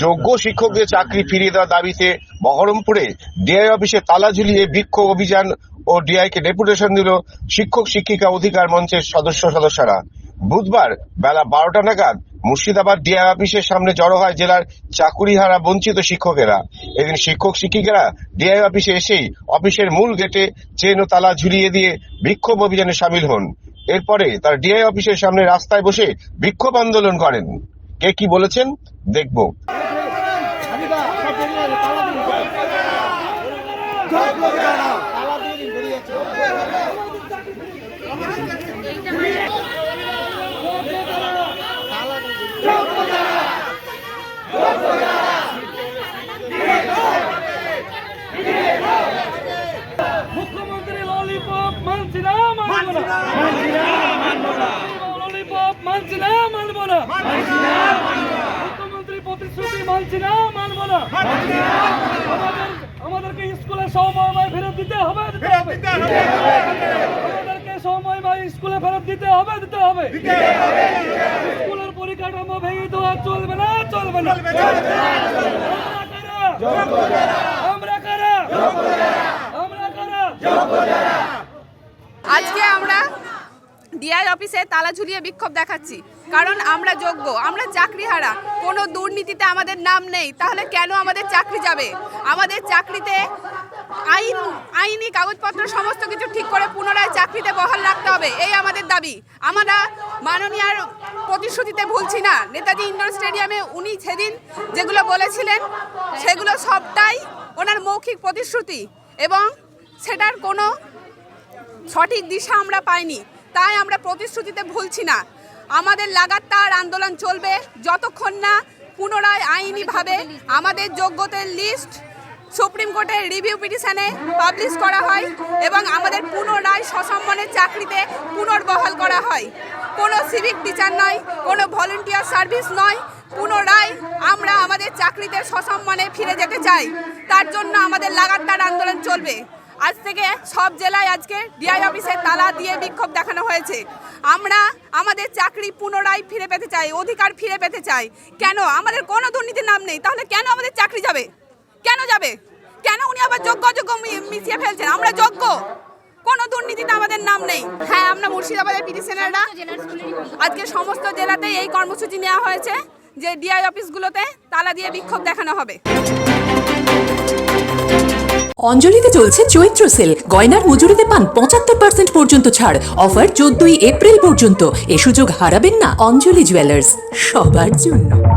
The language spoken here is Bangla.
যোগ্য শিক্ষকদের চাকরি ফিরিয়ে দেওয়ার দাবিতে বহরমপুরে ডিআই অফিসে তালা ঝুলিয়ে বিক্ষোভ অভিযান ও ডিআই কে ডেপুটেশন দিল শিক্ষক শিক্ষিকা অধিকার মঞ্চের সদস্য সদস্যরা। বুধবার বেলা বারোটা নাগাদ মুর্শিদাবাদ ডিআই অফিসের সামনে জড়ো হয় জেলার চাকুরিহারা বঞ্চিত শিক্ষকেরা। এদিন শিক্ষক শিক্ষিকারা ডিআই অফিসে এসেই অফিসের মূল গেটে চেন ও তালা ঝুলিয়ে দিয়ে বিক্ষোভ অভিযানে সামিল হন। এরপরে তার ডিআই অফিসের সামনে রাস্তায় বসে বিক্ষোভ আন্দোলন করেন। কে কি বলেছেন, দেখব। মুখ্যমন্ত্রী ললিপপ মানছি না। মানব ললিপপ মানছি না। মানব মুখ্যমন্ত্রী প্রতিশ্রুতি মানছি না মানব না। সময় ফেরত দিতে হবে আমাদেরকে সময় স্কুলে ফেরত দিতে হবে দিতে হবে। স্কুলের পরিকাঠামো ভেঙে দেওয়া চলবে না চলবে না। আমরা কারা? আমরা কারা? আজকে আমরা ডিআই অফিসে তালা ঝুলিয়ে বিক্ষোভ দেখাচ্ছি। কারণ আমরা যোগ্য আমরা চাকরি হারা কোনো দুর্নীতিতে আমাদের নাম নেই তাহলে কেন আমাদের চাকরি যাবে? আমাদের চাকরিতে আইন, আইনি কাগজপত্র সমস্ত কিছু ঠিক করে পুনরায় চাকরিতে বহাল রাখতে হবে, এই আমাদের দাবি। আমরা মাননীয়ার প্রতিশ্রুতিতে ভুলছি না। নেতাজি ইন্ডোর স্টেডিয়ামে উনি সেদিন যেগুলো বলেছিলেন, সেগুলো সবটাই ওনার মৌখিক প্রতিশ্রুতি এবং সেটার কোনো সঠিক দিশা আমরা পাইনি। তাই আমরা প্রতিশ্রুতিতে ভুলছি না। আমাদের লাগাতার আন্দোলন চলবে, যতক্ষণ না পুনরায় আইনিভাবে আমাদের যোগ্যতার লিস্ট সুপ্রিম কোর্টের রিভিউ পিটিশনে পাবলিশ করা হয় এবং আমাদের পুনরায় সসম্মানের চাকরিতে পুনর্বহাল করা হয়। কোনো সিভিক টিচার নয়, কোনো ভলেন্টিয়ার সার্ভিস নয়। পুনরায় আমরা আমাদের চাকরিতে সসম্মানে ফিরে যেতে চাই। তার জন্য আমাদের লাগাতার আন্দোলন চলবে। আজ থেকে সব জেলায় আজকে ডিআই অফিসে তালা দিয়ে বিক্ষোভ দেখানো হয়েছে। আমরা আমাদের চাকরি পুনরায় ফিরে পেতে চাই, অধিকার ফিরে পেতে চাই। কেন? আমাদের কোনো দুর্নীতির নাম নেই। তাহলে কেন আমাদের চাকরি যাবে? কেন যাবে? কেন উনি আবার যোগ্য অযোগ্য মি- মিশিয়ে ফেলছেন? আমরা যোগ্য। কোনো দুর্নীতিতে আমাদের নাম নেই। হ্যাঁ আমরা মুর্শিদাবাদের পিটিশনাররা। আজকে সমস্ত জেলাতেই এই কর্মসূচি নেওয়া হয়েছে, যে ডিআই অফিসগুলোতে তালা দিয়ে বিক্ষোভ দেখানো হবে। অঞ্জলিতে চলছে চৈত্র সেল। গয়নার মজুরিতে পান পঁচাত্তর পার্সেন্ট পর্যন্ত ছাড়। অফার চোদ্দই এপ্রিল পর্যন্ত। এ সুযোগ হারাবেন না অঞ্জলি জুয়েলার্স। সবার জন্য।